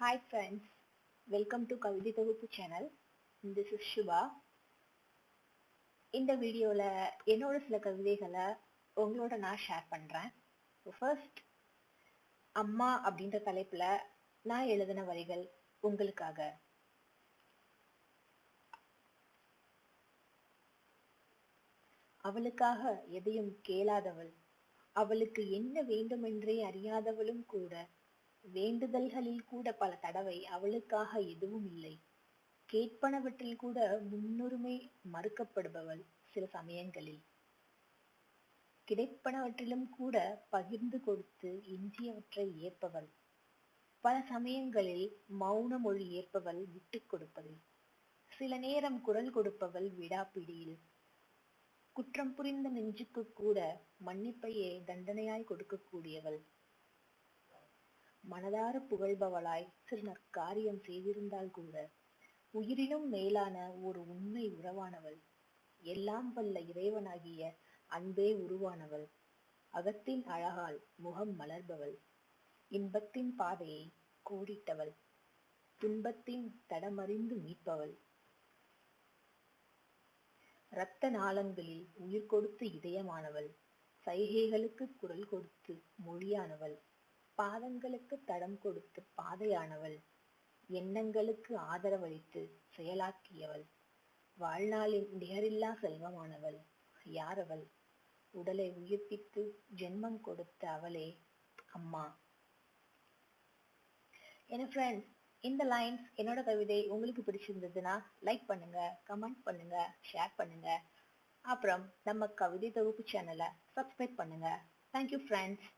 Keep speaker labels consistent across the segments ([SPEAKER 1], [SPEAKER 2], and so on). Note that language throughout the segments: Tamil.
[SPEAKER 1] ஹாய் ஃப்ரெண்ட்ஸ் வெல்கம் டு கவிதை தொகுப்பு சேனல் இந்த இஸ் இந்த வீடியோவில் என்னோட சில கவிதைகளை உங்களோட நான் ஷேர் பண்ணுறேன் ஃபர்ஸ்ட் அம்மா அப்படின்ற தலைப்பில் நான் எழுதின வரிகள் உங்களுக்காக. அவளுக்காக எதையும் கேளாதவள். அவளுக்கு என்ன வேண்டுமென்றே அறியாதவளும் கூட வேண்டுதல்களில் கூட பல தடவை அவளுக்காக எதுவும் இல்லை. கேட்பனவற்றில் கூட முன்னுரிமை மறுக்கப்படுபவள் சில சமயங்களில். கிடைப்பனவற்றிலும் கூட பகிர்ந்து கொடுத்து எஞ்சியவற்றை ஏற்பவள். பல சமயங்களில் மௌன மொழி ஏற்பவள் விட்டுக் கொடுப்பதில். சில நேரம் குரல் கொடுப்பவள் விடாப்பிடியில். குற்றம் புரிந்த நெஞ்சுக்கு கூட மன்னிப்பையே தண்டனையாய் கொடுக்கக்கூடியவள் மனதார புகழ்பவளாய் சிறு நற்காரியம் செய்திருந்தால் கூட உயிரினும் மேலான ஒரு உண்மை உறவானவள். எல்லாம் வல்ல இறைவனாகிய அன்பே உருவானவள். அகத்தின் அழகால் முகம் மலர்பவள். இன்பத்தின் பாதையை கோடிட்டவள். துன்பத்தின் தடமறிந்து மீட்பவள். இரத்த நாளங்களில் உயிர் கொடுத்து இதயமானவள். சைகைகளுக்கு குரல் கொடுத்து மொழியானவள். பாதங்களுக்கு தடம் கொடுத்து பாதையானவள் எண்ணங்களுக்கு ஆதரவளித்து செயலாக்கியவள் வாழ்நாளின் நிகரில்லா செல்வமானவள் யார் அவள் உடலை உயிர்ப்பித்து ஜென்மம் கொடுத்த அவளே அம்மா. என்ன ஃப்ரெண்ட்ஸ் இந்த லைன்ஸ் என்னோட கவிதை உங்களுக்கு பிடிச்சிருந்ததுன்னா லைக் பண்ணுங்க கமெண்ட் பண்ணுங்க ஷேர் பண்ணுங்க. அப்புறம் நம்ம கவிதை தொகுப்பு சேனலை சப்ஸ்கிரைப் பண்ணுங்க. தேங்க்யூ ஃப்ரெண்ட்ஸ்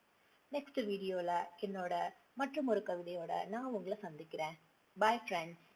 [SPEAKER 1] நெக்ஸ்ட் வீடியோல என்னோட மற்றும் ஒரு கவிதையோட நான் உங்களை சந்திக்கிறேன். Bye friends